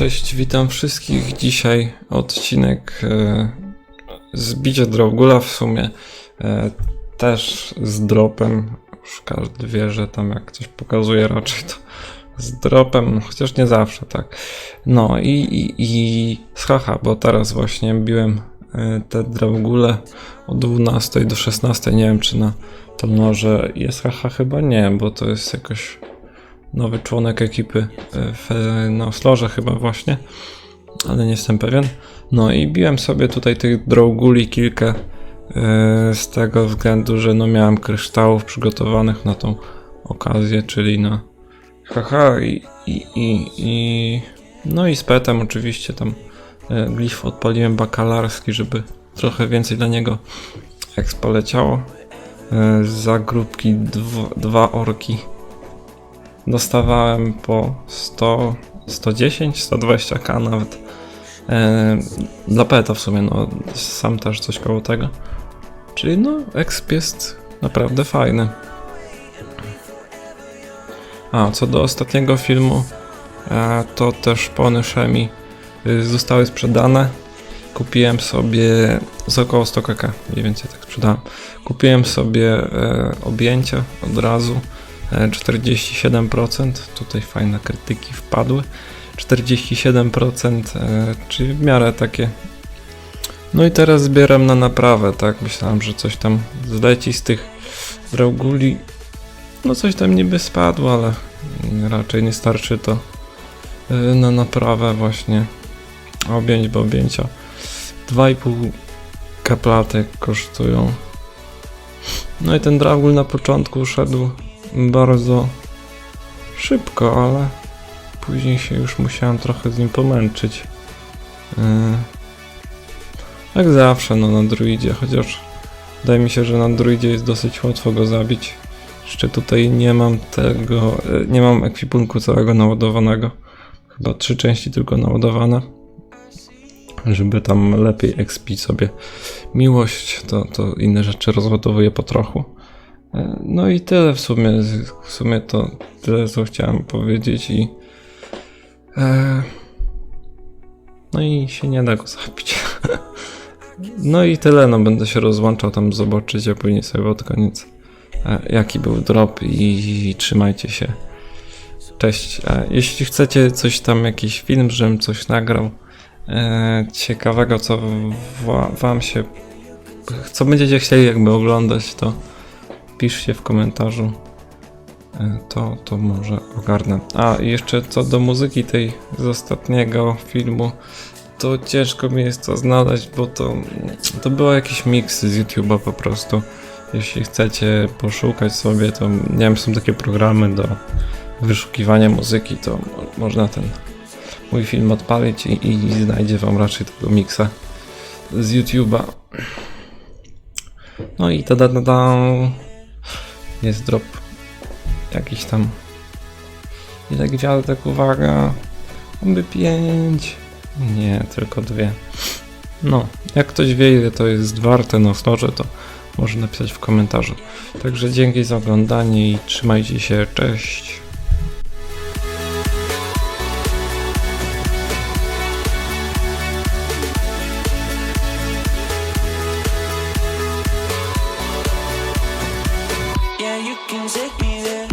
Cześć, witam wszystkich. Dzisiaj odcinek e, z bicia Drogula w sumie e, też z dropem. Już każdy wie, że tam jak coś pokazuje raczej to z dropem, no, chociaż nie zawsze tak. No i, i, i z haha, bo teraz właśnie biłem e, te Drogule od 12 do 16. Nie wiem czy na to może jest haha, chyba nie, bo to jest jakoś nowy członek ekipy e, w, na Oslorze chyba właśnie, ale nie jestem pewien. No i biłem sobie tutaj tych droguli kilka e, z tego względu, że no miałem kryształów przygotowanych na tą okazję, czyli na haha i, i, i, i no i z petem oczywiście tam e, glif odpaliłem bakalarski, żeby trochę więcej dla niego expo leciało. Za grupki dwa, dwa orki dostawałem po 100, 110, 120k nawet. E, dla peta w sumie, no sam też coś koło tego. Czyli no, exp jest naprawdę fajny. A, co do ostatniego filmu, e, to też pony Shemi y, zostały sprzedane. Kupiłem sobie z około 100 kk, mniej więcej tak sprzedałem. Kupiłem sobie e, objęcia od razu. E, 47%, tutaj fajne krytyki wpadły. 47%, e, czyli w miarę takie. No i teraz zbieram na naprawę, tak? Myślałem, że coś tam zleci z tych drauguli. No coś tam niby spadło, ale raczej nie starczy to e, na naprawę właśnie objęć, bo objęcia 2,5 kaplatek kosztują. No i ten draugul na początku szedł bardzo szybko, ale później się już musiałem trochę z nim pomęczyć. Yy. Jak zawsze, no na druidzie, chociaż wydaje mi się, że na druidzie jest dosyć łatwo go zabić. Jeszcze tutaj nie mam tego, yy, nie mam ekwipunku całego naładowanego. Chyba trzy części tylko naładowane. Żeby tam lepiej expić sobie miłość, to, to inne rzeczy rozładowuję po trochu. No i tyle w sumie. W sumie to tyle, co chciałem powiedzieć i. E, no i się nie da go zabić. No i tyle, no będę się rozłączał tam zobaczyć, a później sobie pod koniec e, jaki był drop i trzymajcie się. Cześć. E, Jeśli chcecie coś tam, jakiś film, żebym coś nagrał e, ciekawego, co wa- wam się, co będziecie chcieli jakby oglądać, to piszcie w komentarzu. E, To, to może ogarnę. A jeszcze co do muzyki tej z ostatniego filmu, to ciężko mi jest to znaleźć, bo to, to było jakiś mix z YouTube'a po prostu. Jeśli chcecie poszukać sobie, to nie wiem, są takie programy do wyszukiwania muzyki, to mo- można ten mój film odpalić i, i znajdzie wam raczej tego mixa z YouTube'a. No i tada, tada. Jest drop jakiś tam. Ile gwiazdek, uwaga. Oby pięć. Nie, tylko dwie. No, jak ktoś wie, ile to jest warte na storze, to może napisać w komentarzu. Także dzięki za oglądanie i trzymajcie się. Cześć. take me there.